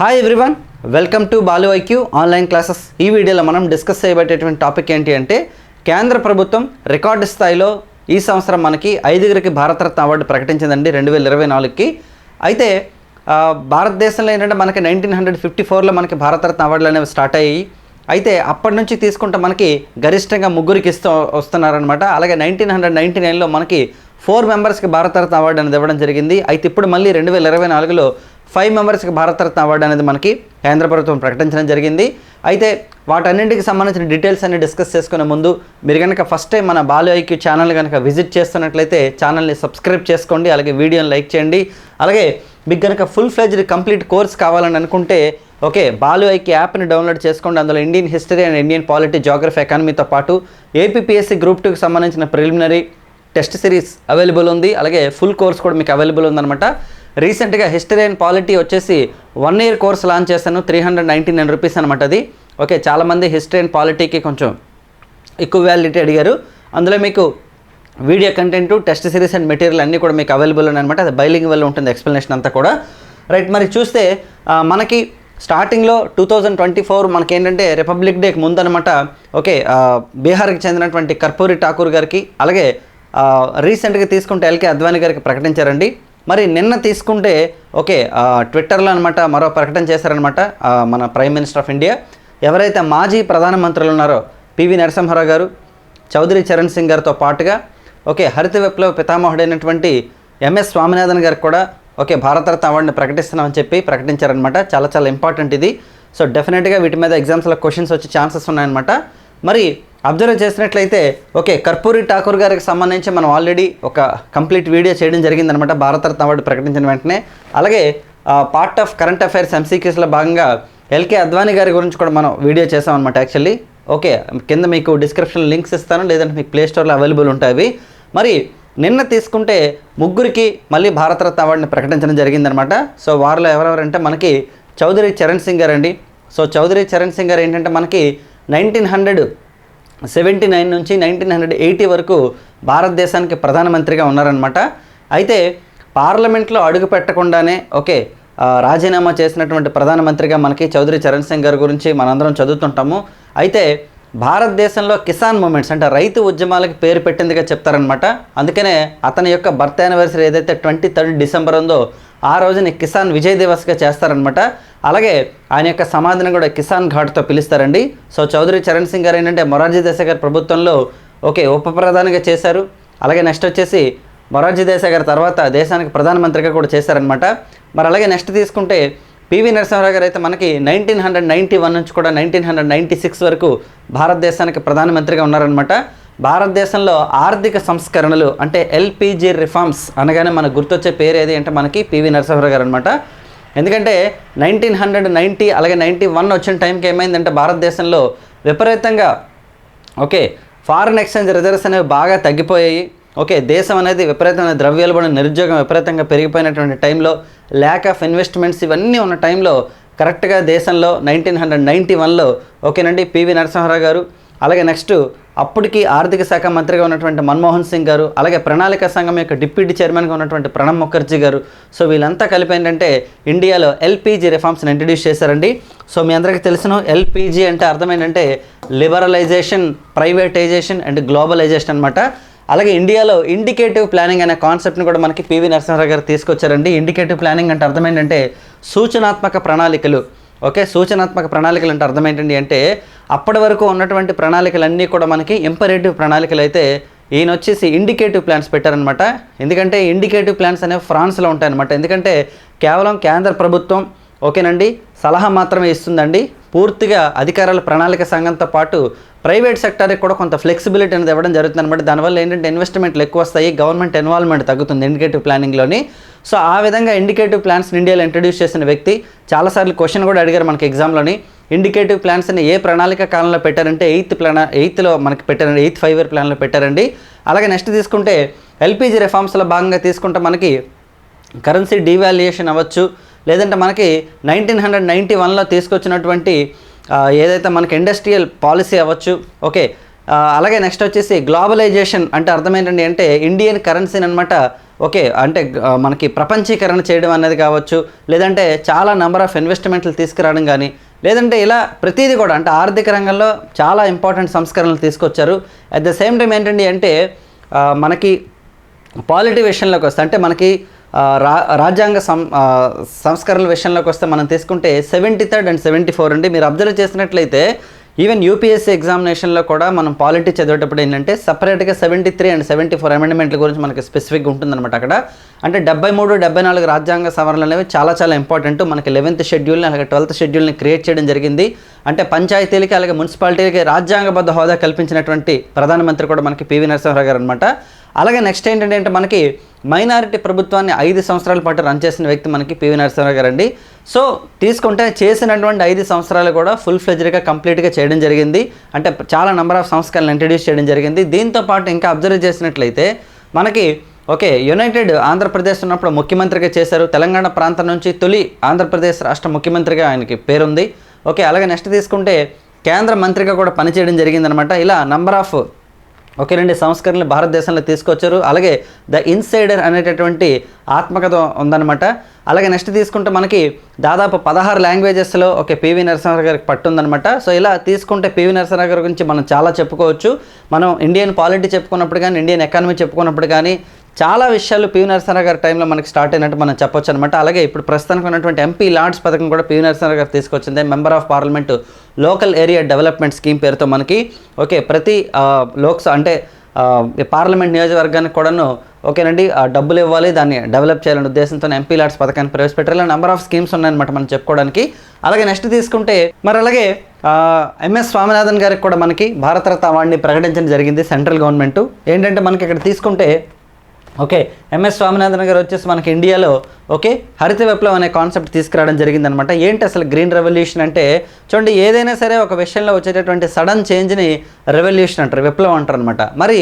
Hi everyone welcome to Balu IQ online classes ఈ వీడియోలో మనం డిస్కస్ చేయబడేటువంటి టాపిక్ ఏంటి అంటే కేంద్ర ప్రభుత్వం రికార్డు స్థాయిలో ఈ సంవత్సరం మనకి ఐదుగురికి భారతరత్న అవార్డు ప్రకటించిందండి రెండు వేల ఇరవై నాలుగుకి. అయితే భారతదేశంలో ఏంటంటే మనకి నైన్టీన్ హండ్రెడ్ ఫిఫ్టీ ఫోర్లో మనకి భారతరత్న అవార్డులు అనేవి స్టార్ట్ అయ్యాయి. అయితే అప్పటి నుంచి తీసుకుంటే మనకి గరిష్టంగా ముగ్గురికి ఇస్తూ వస్తున్నారనమాట అలాగే నైన్టీన్ హండ్రెడ్ నైన్టీ నైన్లో మనకి ఫోర్ మెంబర్స్కి భారతరత్న అవార్డు అనేది ఇవ్వడం జరిగింది. అయితే ఇప్పుడు మళ్ళీ రెండు వేల ఇరవై నాలుగులో ఫైవ్ మెంబర్స్కి భారతరత్న అవార్డు అనేది మనకి కేంద్ర ప్రభుత్వం ప్రకటించడం జరిగింది. అయితే వాటన్నింటికి సంబంధించిన డీటెయిల్స్ అన్ని డిస్కస్ చేసుకునే ముందు మీరు కనుక ఫస్ట్ టైం మన బాలు ఐక్యూ ఛానల్ కనుక విజిట్ చేస్తున్నట్లయితే ఛానల్ని సబ్స్క్రైబ్ చేసుకోండి అలాగే వీడియోని లైక్ చేయండి. అలాగే మీకు కనుక ఫుల్ ఫ్లెజ్డ్ కంప్లీట్ కోర్స్ కావాలని అనుకుంటే ఓకే బాలు ఐక్య యాప్ని డౌన్లోడ్ చేసుకోండి. అందులో Indian history and Indian polity geography ఎకానమీతో పాటు ఏపీఎస్సి గ్రూప్ టూకి సంబంధించిన ప్రిలిమినరీ టెస్ట్ సిరీస్ అవైలబుల్ ఉంది. అలాగే ఫుల్ కోర్స్ కూడా మీకు అవైలబుల్ ఉందన్నమాట. రీసెంట్గా హిస్టరీ అండ్ పాలిటీ వచ్చేసి వన్ ఇయర్ కోర్స్ లాంచ్ చేశాను three hundred ninety nine rupees అనమాట అది. ఓకే చాలామంది హిస్టరీ అండ్ పాలిటీకి కొంచెం ఎక్కువ వ్యాలిడిటీ అడిగారు. అందులో మీకు video content test series and material అన్నీ కూడా మీకు అవైలబుల్ ఉన్నాయన్నమాట అది బైలింగ్ వల్ల ఉంటుంది ఎక్స్ప్లెనేషన్ అంతా కూడా. రైట్ మరి చూస్తే మనకి స్టార్టింగ్లో టూ థౌజండ్ ట్వంటీ ఫోర్ మనకి ఏంటంటే రిపబ్లిక్ డేకి ముందనమాట ఓకే బీహార్కి చెందినటువంటి కర్పూరి ఠాకూర్ గారికి అలాగే రీసెంట్గా తీసుకుంటే ఎల్కే అద్వానీ గారికి ప్రకటించారండి. మరి నిన్న తీసుకుంటే ఓకే ట్విట్టర్లో అనమాట మరో ప్రకటన చేశారనమాట మన ప్రైమ్ మినిస్టర్ ఆఫ్ ఇండియా ఎవరైతే మాజీ ప్రధానమంత్రులు ఉన్నారో పివి నరసింహారావు గారు చౌదరి చరణ్ సింగ్ గారితో పాటుగా ఓకే హరిత విప్లవ పితామహుడైనటువంటి ఎంఎస్ స్వామినాథన్ గారికి కూడా ఓకే భారతరత్న అవార్డుని ప్రకటిస్తున్నామని చెప్పి ప్రకటించారనమాట చాలా చాలా ఇంపార్టెంట్ ఇది. సో డెఫినెట్గా వీటి మీద ఎగ్జామ్స్లో క్వశ్చన్స్ వచ్చే ఛాన్సెస్ ఉన్నాయన్నమాట. మరి అబ్జర్వ్ చేసినట్లయితే ఓకే కర్పూరి ఠాకూర్ గారికి సంబంధించి మనం ఆల్రెడీ ఒక కంప్లీట్ వీడియో చేయడం జరిగిందనమాట భారతరత్న అవార్డు ప్రకటించిన వెంటనే. అలాగే పార్ట్ ఆఫ్ కరెంట్ అఫైర్స్ ఎంసీక్యూస్లో భాగంగా ఎల్కే అద్వానీ గారి గురించి కూడా మనం వీడియో చేసామన్నమాట అనమాట యాక్చువల్లీ ఓకే కింద మీకు డిస్క్రిప్షన్ లింక్స్ ఇస్తాను లేదంటే మీకు ప్లే స్టోర్లో అవైలబుల్ ఉంటాయి అవి. మరి నిన్న తీసుకుంటే ముగ్గురికి మళ్ళీ భారతరత్న అవార్డుని ప్రకటించడం జరిగిందనమాట సో వారిలో ఎవరెవరంటే మనకి చౌదరి చరణ్ సింగ్ గారు అండి సో చౌదరి చరణ్ సింగ్ గారు ఏంటంటే మనకి నైన్టీన్ హండ్రెడ్ సెవెంటీ నైన్ నుంచి నైన్టీన్ హండ్రెడ్ ఎయిటీ వరకు భారతదేశానికి ప్రధానమంత్రిగా ఉన్నారనమాట అయితే పార్లమెంట్లో అడుగు పెట్టకుండానే ఓకే రాజీనామా చేసినటువంటి ప్రధానమంత్రిగా మనకి చౌదరి చరణ్ సింగ్ గారి గురించి మనందరం చదువుతుంటాము. అయితే భారతదేశంలో కిసాన్ మూమెంట్స్ అంటే రైతు ఉద్యమాలకు పేరు పెట్టిందిగా చెప్తారనమాట అందుకనే అతని యొక్క బర్త్ యానివర్సరీ ఏదైతే ట్వంటీ థర్డ్ డిసెంబర్ ఉందో ఆ రోజుని కిసాన్ విజయ్ దివస్గా చేస్తారనమాట అలాగే ఆయన యొక్క సమాధిని కూడా కిసాన్ ఘాట్తో పిలుస్తారండి. సో చౌదరి చరణ్ సింగ్ గారు ఏంటంటే మొరార్జీ దేశాయ్ గారి ప్రభుత్వంలో ఓకే ఉప ప్రధానిగా చేశారు. అలాగే నెక్స్ట్ వచ్చేసి మొరార్జీ దేశాయ్ గారి తర్వాత దేశానికి ప్రధానమంత్రిగా కూడా చేశారనమాట మరి అలాగే నెక్స్ట్ తీసుకుంటే పివి నరసింహారావు గారు అయితే మనకి నైన్టీన్ హండ్రెడ్ నైంటీ వన్ నుంచి కూడా నైన్టీన్ హండ్రెడ్ నైంటీ సిక్స్ వరకు భారతదేశానికి ప్రధానమంత్రిగా ఉన్నారనమాట భారతదేశంలో ఆర్థిక సంస్కరణలు అంటే ఎల్పిజి రిఫార్మ్స్ అనగానే మనకు గుర్తొచ్చే పేరు ఏది అంటే మనకి పివి నరసింహరావు గారు అనమాట ఎందుకంటే నైన్టీన్ హండ్రెడ్ నైంటీ అలాగే నైంటీ వన్ వచ్చిన టైంకి ఏమైందంటే భారతదేశంలో విపరీతంగా ఓకే ఫారిన్ ఎక్స్చేంజ్ రిజర్వ్స్ అనేవి బాగా తగ్గిపోయాయి. ఓకే దేశం అనేది విపరీతమైన ద్రవ్యోల్బణ నిరుద్యోగం విపరీతంగా పెరిగిపోయినటువంటి టైంలో ల్యాక్ ఆఫ్ ఇన్వెస్ట్మెంట్స్ ఇవన్నీ ఉన్న టైంలో కరెక్ట్గా దేశంలో నైన్టీన్ హండ్రెడ్ నైంటీ వన్లో ఓకేనండి పివి నరసింహారావు గారు. అలాగే నెక్స్ట్ అప్పటికి ఆర్థిక శాఖ మంత్రిగా ఉన్నటువంటి మన్మోహన్ సింగ్ గారు అలాగే ప్రణాళిక సంఘం యొక్క డిప్యూటీ చైర్మన్గా ఉన్నటువంటి ప్రణబ్ ముఖర్జీ గారు సో వీళ్ళంతా కలిపి ఏంటంటే ఇండియాలో ఎల్పిజి రిఫార్మ్స్ని ఇంట్రడ్యూస్ చేశారండి. సో మీ అందరికీ తెలిసిన ఎల్పిజి అంటే అర్థం ఏంటంటే లిబరలైజేషన్ ప్రైవేటైజేషన్ అండ్ గ్లోబలైజేషన్ అనమాట అలాగే ఇండియాలో ఇండికేటివ్ ప్లానింగ్ అనే కాన్సెప్ట్ని కూడా మనకి పివి నరసింహరావు గారు తీసుకొచ్చారండి. ఇండికేటివ్ ప్లానింగ్ అంటే అర్థం ఏంటంటే సూచనాత్మక ప్రణాళికలు. ఓకే? సూచనాత్మక ప్రణాళికలు అంటే అర్థం ఏంటండి అంటే అప్పటి వరకు ఉన్నటువంటి ప్రణాళికలన్నీ కూడా మనకి ఇంపరేటివ్ ప్రణాళికలు అయితే ఈయన వచ్చేసి ఇండికేటివ్ ప్లాన్స్ పెట్టారనమాట ఎందుకంటే ఇండికేటివ్ ప్లాన్స్ అనేవి ఫ్రాన్స్లో ఉంటాయన్నమాట. ఎందుకంటే కేవలం కేంద్ర ప్రభుత్వం ఓకేనండి సలహా మాత్రమే ఇస్తుందండి. పూర్తిగా అధికారాల ప్రణాళిక సంఘంతో పాటు ప్రైవేట్ సెక్టర్కి కూడా కొంత ఫ్లెక్సిబిలిటీ అనేది ఇవ్వడం జరుగుతుంది అనమాట దానివల్ల ఏంటంటే ఇన్వెస్ట్మెంట్లు ఎక్కువ వస్తాయి గవర్నమెంట్ ఇన్వాల్వ్మెంట్ తగ్గుతుంది ఇండికేటివ్ ప్లానింగ్లోని. సో ఆ విధంగా ఇండికేటివ్ ప్లాన్స్ ఇండియాలో ఇంట్రడ్యూస్ చేసిన వ్యక్తి చాలాసార్లు క్వశ్చన్ కూడా అడిగారు మనకి ఎగ్జామ్లోని. ఇండికేటివ్ ప్లాన్స్ని ఏ ప్రణాళిక కాలంలో పెట్టారంటే ఎయిత్ ప్లాన్ ఎయిత్లో మనకి పెట్టారండి ఎయిత్ ఫైవ్ ఇయర్ ప్లాన్లో పెట్టారండి. అలాగే నెక్స్ట్ తీసుకుంటే ఎల్పిజి రిఫార్మ్స్లో భాగంగా తీసుకుంటే మనకి కరెన్సీ డివాల్యుయేషన్ అవ్వచ్చు. లేదంటే మనకి నైన్టీన్ హండ్రెడ్ నైంటీ వన్లో తీసుకొచ్చినటువంటి ఏదైతే మనకి ఇండస్ట్రియల్ పాలసీ అవ్వచ్చు. ఓకే అలాగే నెక్స్ట్ వచ్చేసి గ్లోబలైజేషన్ అంటే అర్థం ఏంటండి అంటే ఇండియన్ కరెన్సీని అనమాట ఓకే అంటే మనకి ప్రపంచీకరణ చేయడం అనేది కావచ్చు. లేదంటే చాలా నెంబర్ ఆఫ్ ఇన్వెస్ట్మెంట్లు తీసుకురావడం కానీ లేదంటే ఇలా ప్రతిదీ కూడా అంటే ఆర్థిక రంగంలో చాలా ఇంపార్టెంట్ సంస్కరణలు తీసుకొచ్చారు. అట్ ద సేమ్ టైం ఏంటండి అంటే మనకి పాలిటీ విషయంలోకి వస్తే అంటే మనకి రా రాజ్యాంగ సం సంస్కరణల విషయంలోకి వస్తే మనం తీసుకుంటే seventy third and seventy four అండి. మీరు అబ్జర్వ్ చేసినట్లయితే ఈవెన్ యూపీఎస్సీ ఎగ్జామినేషన్లో కూడా మనం పాలిటీ చదివేటప్పుడు ఏంటంటే సపరేట్గా seventy three and seventy four అమెండ్మెంట్ల గురించి మనకి స్పెసిఫిక్గా ఉంటుందన్నమాట అక్కడ. అంటే డెబ్బై మూడు డెబ్బై నాలుగు రాజ్యాంగ సవరణలు అనేవి చాలా చాలా ఇంపార్టెంట్ మనకి లెవెన్త్ షెడ్యూల్ని అలాగే ట్వెల్త్ షెడ్యూల్ని క్రియేట్ చేయడం జరిగింది. అంటే పంచాయతీలకి అలాగే మున్సిపాలిటీలకి రాజ్యాంగబద్ధ హోదా కల్పించినటువంటి ప్రధానమంత్రి కూడా మనకి పివి నరసింహరావు గారు అనమాట అలాగే నెక్స్ట్ ఏంటంటే అంటే మనకి మైనారిటీ ప్రభుత్వాన్ని ఐదు సంవత్సరాల పాటు రన్ చేసిన వ్యక్తి మనకి పివి నరసింహరావు గారు అండి సో తీసుకుంటే చేసినటువంటి ఐదు సంవత్సరాలు కూడా ఫుల్ ఫ్లెజ్డ్గా కంప్లీట్గా చేయడం జరిగింది. అంటే చాలా నెంబర్ ఆఫ్ సంస్కరణలు ఇంట్రడ్యూస్ చేయడం జరిగింది. దీంతో పాటు ఇంకా అబ్జర్వ్ చేసినట్లయితే మనకి ఓకే యునైటెడ్ ఆంధ్రప్రదేశ్ ఉన్నప్పుడు ముఖ్యమంత్రిగా చేశారు. తెలంగాణ ప్రాంతం నుంచి తొలి ఆంధ్రప్రదేశ్ రాష్ట్ర ముఖ్యమంత్రిగా ఆయనకి పేరుంది. ఓకే అలాగే నెక్స్ట్ తీసుకుంటే కేంద్ర మంత్రిగా కూడా పనిచేయడం జరిగిందనమాట. ఇలా నంబర్ ఆఫ్ ఒకే రెండు సంస్కరణలు భారతదేశంలో తీసుకొచ్చారు. అలాగే ద ఇన్సైడర్ అనేటటువంటి ఆత్మకథ ఉందన్నమాట. అలాగే నెక్స్ట్ తీసుకుంటే మనకి దాదాపు పదహారు లాంగ్వేజెస్లో ఓకే పివి నరసింహారావు గారికి పట్టుందనమాట సో ఇలా తీసుకుంటే పివి నరసింహారావు గారి గురించి మనం చాలా చెప్పుకోవచ్చు. మనం ఇండియన్ పాలిటీ చెప్పుకున్నప్పుడు కానీ ఇండియన్ ఎకానమీ చెప్పుకున్నప్పుడు కానీ చాలా విషయాలు పివి నరసింహారావు గారి టైంలో మనకి స్టార్ట్ అయినట్టు మనం చెప్పొచ్చు అనమాట అలాగే ఇప్పుడు ప్రస్తుతానికి ఉన్నటువంటి ఎంపీ లార్డ్స్ పథకం కూడా పివి నరసింహారావు గారు తీసుకొచ్చింది. Member of parliament local area development scheme పేరుతో మనకి ఓకే ప్రతి లోక్స్ అంటే ఈ పార్లమెంట్ నియోజకవర్గానికి కూడాను ఓకేనండి ఆ డబ్బులు ఇవ్వాలి దాన్ని డెవలప్ చేయాలనే ఉద్దేశంతో ఎంపీ లాట్స్ పథకాన్ని ప్రవేశపెట్టారు. నెంబర్ ఆఫ్ స్కీమ్స్ ఉన్నాయన్నమాట మనం చెప్పుకోవడానికి. అలాగే నెక్స్ట్ తీసుకుంటే మరి అలాగే ఎంఎస్ స్వామినాథన్ గారికి కూడా మనకి భారతరత్న అవార్డుని ప్రకటించడం జరిగింది సెంట్రల్ గవర్నమెంట్. ఏంటంటే మనకి ఇక్కడ తీసుకుంటే ఓకే ఎంఎస్ స్వామినాథన్ గారు వచ్చేసి మనకి ఇండియాలో ఓకే హరిత విప్లవం అనే కాన్సెప్ట్ తీసుకురావడం జరిగిందనమాట ఏంటి అసలు గ్రీన్ రెవల్యూషన్ అంటే చూడండి ఏదైనా సరే ఒక విషయంలో వచ్చేటటువంటి సడన్ చేంజ్ని రెవల్యూషన్ అంటారు విప్లవం అంటారు అనమాట మరి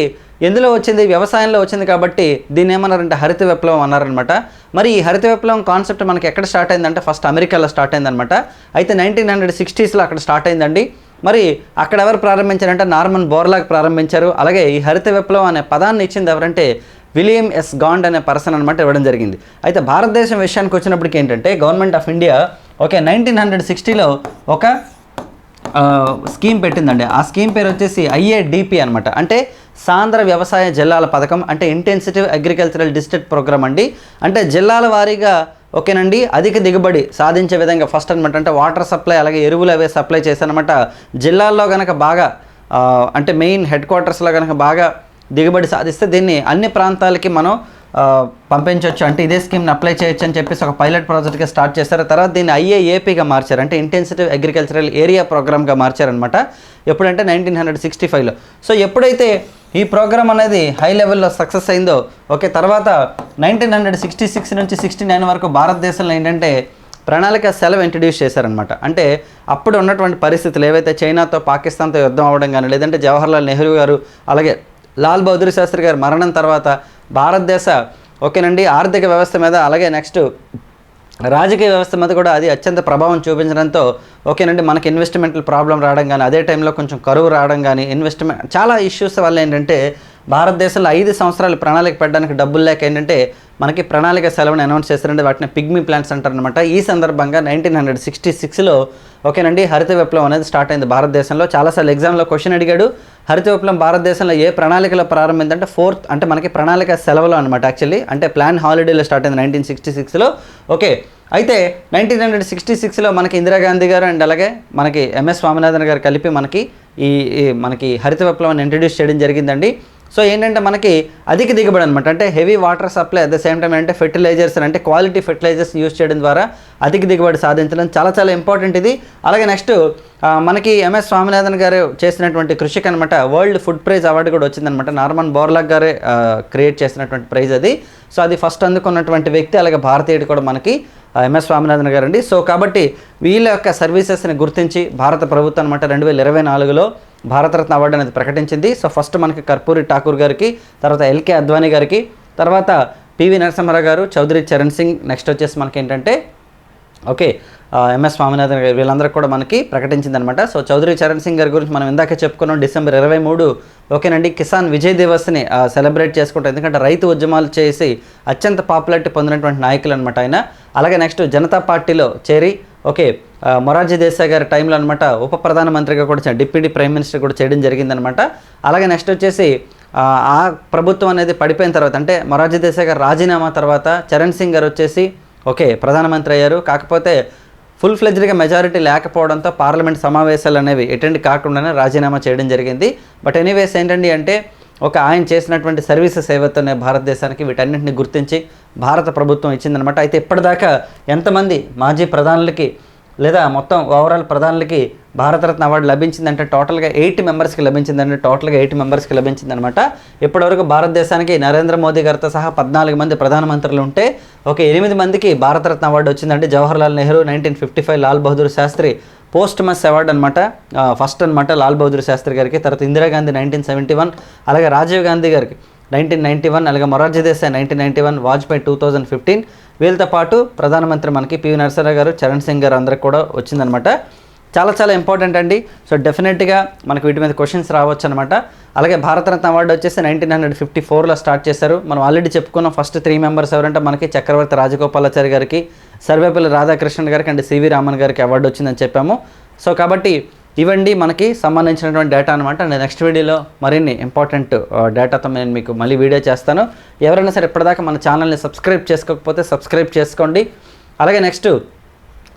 ఎందులో వచ్చింది? వ్యవసాయంలో వచ్చింది కాబట్టి దీన్ని ఏమన్నారంటే హరిత విప్లవం అన్నారనమాట మరి ఈ హరిత విప్లవం కాన్సెప్ట్ మనకి ఎక్కడ స్టార్ట్ అయిందంటే ఫస్ట్ అమెరికాలో స్టార్ట్ అయిందనమాట అయితే నైన్టీన్ హండ్రెడ్ సిక్స్టీస్లో అక్కడ స్టార్ట్ అయిందండి. మరి అక్కడ ఎవరు ప్రారంభించారంటే నార్మన్ బోర్లాగ్ ప్రారంభించారు. అలాగే ఈ హరిత విప్లవం అనే పదాన్ని ఇచ్చింది ఎవరంటే విలియం ఎస్ గాండ్ అనే పర్సన్ అనమాట ఇవ్వడం జరిగింది. అయితే భారతదేశం విషయానికి వచ్చినప్పటికి ఏంటంటే government of India okay nineteen hundred సిక్స్టీలో ఒక స్కీమ్ పెట్టిందండి. ఆ స్కీమ్ పేరు వచ్చేసి ఐఏడిపి అనమాట అంటే సాంద్ర వ్యవసాయ జిల్లాల పథకం అంటే ఇంటెన్సిటివ్ అగ్రికల్చరల్ డిస్ట్రిక్ట్ ప్రోగ్రామ్ అండి. అంటే జిల్లాల వారీగా ఓకేనండి అధిక దిగుబడి సాధించే విధంగా ఫస్ట్ అనమాట అంటే వాటర్ సప్లై అలాగే ఎరువులు అవే సప్లై చేశానమాట జిల్లాల్లో కనుక బాగా అంటే మెయిన్ హెడ్ క్వార్టర్స్లో కనుక బాగా దిగుబడి సాధిస్తే దీన్ని అన్ని ప్రాంతాలకి మనం పంపించవచ్చు అంటే ఇదే స్కీమ్ని అప్లై చేయొచ్చు అని చెప్పేసి ఒక పైలట్ ప్రాజెక్ట్గా స్టార్ట్ చేశారు. తర్వాత దీన్ని ఐఏఏపీగా మార్చారు. అంటే ఇంటెన్సిటివ్ అగ్రికల్చరల్ ఏరియా ప్రోగ్రామ్గా మార్చారనమాట ఎప్పుడంటే నైన్టీన్ హండ్రెడ్ సిక్స్టీ ఫైవ్లో. సో ఎప్పుడైతే ఈ ప్రోగ్రామ్ అనేది హై లెవెల్లో సక్సెస్ అయిందో ఓకే తర్వాత నైన్టీన్ హండ్రెడ్ సిక్స్టీ సిక్స్ నుంచి సిక్స్టీ నైన్ వరకు భారతదేశంలో ఏంటంటే ప్రణాళిక సెలవు ఇంట్రడ్యూస్ చేశారనమాట అంటే అప్పుడు ఉన్నటువంటి పరిస్థితులు ఏవైతే చైనాతో పాకిస్తాన్తో యుద్ధం అవ్వడం కానీ లేదంటే జవహర్లాల్ నెహ్రూ గారు అలాగే లాల్ బహదూర్ శాస్త్రి గారి మరణం తర్వాత భారతదేశ ఓకేనండి ఆర్థిక వ్యవస్థ మీద అలాగే నెక్స్ట్ రాజకీయ వ్యవస్థ మీద కూడా అది అత్యంత ప్రభావం చూపించడంతో ఓకేనండి మనకి ఇన్వెస్ట్మెంట్ ప్రాబ్లం రావడం కానీ అదే టైంలో కొంచెం కరువు రావడం కానీ ఇన్వెస్ట్మెంట్ చాలా ఇష్యూస్ వల్ల ఏంటంటే భారతదేశంలో ఐదు సంవత్సరాలు ప్రణాళిక పెట్టడానికి డబ్బులు లేక ఏంటంటే మనకి ప్రణాళిక సెలవుని అనౌన్స్ చేస్తారంటే వాటిని పిగ్మీ ప్లాన్స్ అంటారనమాట ఈ సందర్భంగా నైన్టీన్ హండ్రెడ్ సిక్స్టీ సిక్స్లో ఓకేనండి హరిత విప్లవం అనేది స్టార్ట్ అయింది భారతదేశంలో. చాలాసార్లు ఎగ్జామ్లో క్వశ్చన్ అడిగాడు. హరిత విప్లవం భారతదేశంలో ఏ ప్రణాళికలో ప్రారంభమైందంటే ఫోర్త్ అంటే మనకి ప్రణాళిక సెలవులో అనమాట యాక్చువల్లీ అంటే ప్లాన్ హాలిడేలో స్టార్ట్ అయింది నైన్టీన్ సిక్స్టీ సిక్స్లో ఓకే అయితే నైన్టీన్ హండ్రెడ్ సిక్స్టీ సిక్స్లో మనకి ఇందిరాగాంధీ గారు అండ్ అలాగే మనకి ఎంఎస్ స్వామినాథన్ గారు కలిపి మనకి ఈ ఈ మనకి హరిత విప్లవాన్ని ఇంట్రడ్యూస్ చేయడం జరిగిందండి. సో ఏంటంటే మనకి అధిక దిగుబడి అనమాట అంటే heavy water supply at the same time అంటే ఫెర్టిలైజర్స్ అంటే క్వాలిటీ ఫెర్టిలైజర్స్ యూజ్ చేయడం ద్వారా అధిక దిగుబడి సాధించడం చాలా చాలా ఇంపార్టెంట్ ఇది. అలాగే నెక్స్ట్ మనకి ఎంఎస్ స్వామినాథన్ గారు చేసినటువంటి కృషికి అనమాట వరల్డ్ ఫుడ్ ప్రైజ్ అవార్డు కూడా వచ్చిందనమాట నార్మన్ బోర్లాగ్ గారే క్రియేట్ చేసినటువంటి ప్రైజ్ అది. సో అది ఫస్ట్ అందుకున్నటువంటి వ్యక్తి అలాగే భారతీయుడు కూడా మనకి ఎంఎస్ స్వామినాథన్ గారు అండి సో కాబట్టి వీళ్ళ యొక్క సర్వీసెస్ని గుర్తించి భారత ప్రభుత్వం అనమాట రెండు వేల ఇరవై నాలుగులో భారతరత్న అవార్డు అనేది ప్రకటించింది. సో ఫస్ట్ మనకి కర్పూరి ఠాకూర్ గారికి తర్వాత ఎల్కే అద్వానీ గారికి తర్వాత పివి నరసింహారావు గారు చౌదరి చరణ్ సింగ్. నెక్స్ట్ వచ్చేసి మనకి ఏంటంటే ఓకే ఎంఎస్ స్వామినాథన్ గారు వీళ్ళందరూ కూడా మనకి ప్రకటించిందనమాట. సో చౌదరి చరణ్ సింగ్ గారి గురించి మనం ఇందాక చెప్పుకున్నాం డిసెంబర్ ఇరవై మూడు. ఓకేనండి కిసాన్ విజయ్ దివస్ని సెలబ్రేట్ చేసుకుంటాం ఎందుకంటే రైతు ఉద్యమాలు చేసి అత్యంత పాపులారిటీ పొందినటువంటి నాయకులు అనమాట ఆయన. అలాగే నెక్స్ట్ జనతా పార్టీలో చేరి ఓకే మొరార్జీ దేశాయ్ గారి టైంలో అనమాట ఉప ప్రధానమంత్రిగా కూడా డిప్యూటీ ప్రైమ్ మినిస్టర్ కూడా చేయడం జరిగిందనమాట. అలాగే నెక్స్ట్ వచ్చేసి ఆ, ఆ ప్రభుత్వం అనేది పడిపోయిన తర్వాత అంటే మొరార్జీ దేశాయ్ గారు రాజీనామా తర్వాత చరణ్ సింగ్ గారు వచ్చేసి ఓకే ప్రధానమంత్రి అయ్యారు. కాకపోతే ఫుల్ ఫ్లెజ్డ్గా మెజారిటీ లేకపోవడంతో పార్లమెంట్ సమావేశాలు అనేవి అటెండ్ కాకుండానే రాజీనామా చేయడం జరిగింది. బట్ ఎనీవేస్ ఏంటండి అంటే ఒక ఆయన చేసినటువంటి సర్వీసెస్ ఏవైతే భారతదేశానికి వీటన్నింటిని గుర్తించి భారత ప్రభుత్వం ఇచ్చిందనమాట అయితే ఇప్పటిదాకా ఎంతమంది మాజీ ప్రధానులకి లేదా మొత్తం ఓవరాల్ ప్రధానులకి భారతరత్న అవార్డు లభించిందంటే టోటల్గా ఎయిట్ మెంబర్స్కి లభించిందంటే టోటల్గా ఎయిట్ మెంబర్స్కి లభించిందనమాట ఇప్పటివరకు భారతదేశానికి నరేంద్ర మోదీ గారితో సహా పద్నాలుగు మంది ప్రధానమంత్రులు ఉంటే ఒక ఎనిమిది మందికి భారతరత్న అవార్డు వచ్చిందంటే Jawaharlal Nehru nineteen fifty five Lal Bahadur Shastri posthumous award అనమాట ఫస్ట్ అనమాట లాల్ బహదూర్ శాస్త్రి గారికి తర్వాత ఇందిరాగాంధీ నైన్టీన్ సెవెంటీ వన్ అలాగే రాజీవ్ గాంధీ గారికి. నైన్టీన్ నైన్టీ వన్ అలాగే Morarji Desai nineteen ninety one Vajpayee two thousand fifteen. వీళ్ళతో పాటు ప్రధానమంత్రి మనకి పివి నరసరావు గారు చరణ్ సింగ్ గారు అందరికి కూడా వచ్చిందనమాట చాలా చాలా ఇంపార్టెంట్ అండి. సో డెఫినెట్గా మనకు వీటి మీద క్వశ్చన్స్ రావచ్చు అనమాట అలాగే భారతరత్న అవార్డు వచ్చేసి నైన్టీన్ హండ్రెడ్ ఫిఫ్టీ ఫోర్లో స్టార్ట్ చేశారు. మనం ఆల్రెడీ చెప్పుకున్న ఫస్ట్ త్రీ మెంబర్స్ ఎవరంటే మనకి చక్రవర్తి రాజగోపాలాచారి గారికి సర్వేపల్లి రాధాకృష్ణన్ గారికి అండ్ సివి రామన్ గారికి అవార్డు వచ్చిందని చెప్పాము. సో కాబట్టి ఇవండి మనకి సంబంధించినటువంటి డేటా అనమాట నేను నెక్స్ట్ వీడియోలో మరిన్ని ఇంపార్టెంట్ డేటాతో నేను మీకు మళ్ళీ వీడియో చేస్తాను. ఎవరైనా సరే ఇప్పటిదాకా మన ఛానల్ని సబ్స్క్రైబ్ చేసుకోకపోతే సబ్స్క్రైబ్ చేసుకోండి. అలాగే నెక్స్ట్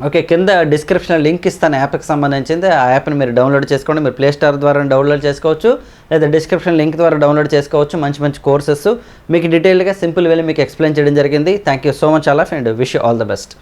ఓకే కింద డిస్క్రిప్షన్లో లింక్ ఇస్తాను యాప్కి సంబంధించింది. ఆ యాప్ని మీరు డౌన్లోడ్ చేసుకోండి. మీరు ప్లేస్టోర్ ద్వారా డౌన్లోడ్ చేసుకోవచ్చు. లేదా డిస్క్రిప్షన్ లింక్ ద్వారా డౌన్లోడ్ చేసుకోవచ్చు. మంచి మంచి కోర్సెస్ మీకు డీటెయిల్గా సింపుల్ వేలో మీకు ఎక్స్ప్లెయిన్ చేయడం జరిగింది. థ్యాంక్ యూ సో మచ్ అలా and wish all the best